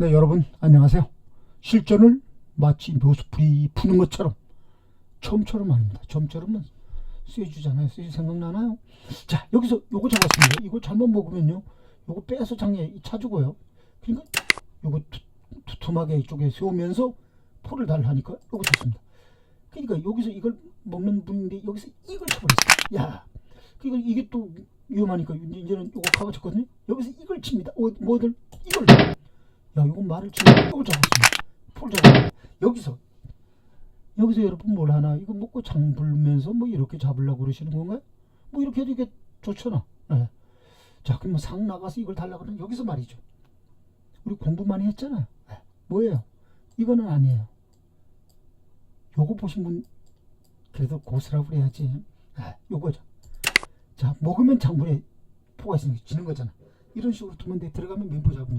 네, 여러분 안녕하세요. 실전을 마치 묘수풀이 푸는 것처럼 처음처럼 아닙니다. 처음처럼은 쇠주잖아요. 쇠주 생각나나요? 자, 여기서 요거 잡았습니다. 이거 잘못 먹으면요. 요거 빼서 장에 차주고요. 그러니까 요거 두, 두툼하게 이쪽에 세우면서 포를 달하니까 요거 쳤습니다. 그러니까 여기서 이걸 먹는 분인데 여기서 이걸 쳐버렸어요. 야, 그러니까 이게 또 위험하니까 이제- 이제는 요거 가가 쳤거든요. 여기서 이걸 칩니다. 어, 뭐들 이걸 야, 이거 말을 치고 이걸 잡았습니다. 여기서 여기서 여러분 뭘 하나? 이거 먹고 장 불면서 뭐 이렇게 잡으려고 그러시는 건가요? 뭐 이렇게 해도 이게 좋잖아. 예. 자, 그러면 상 나가서 이걸 달라고 그러는 여기서 말이죠. 우리 공부 많이 했잖아요. 예. 뭐예요? 이거는 아니에요. 요거 보신 분 그래도 고스라고 그래야지. 예, 요거죠. 자, 먹으면 장물에 포가 있으니까 지는 거잖아. 이런 식으로 두면 돼. 들어가면 면포 잡으니까.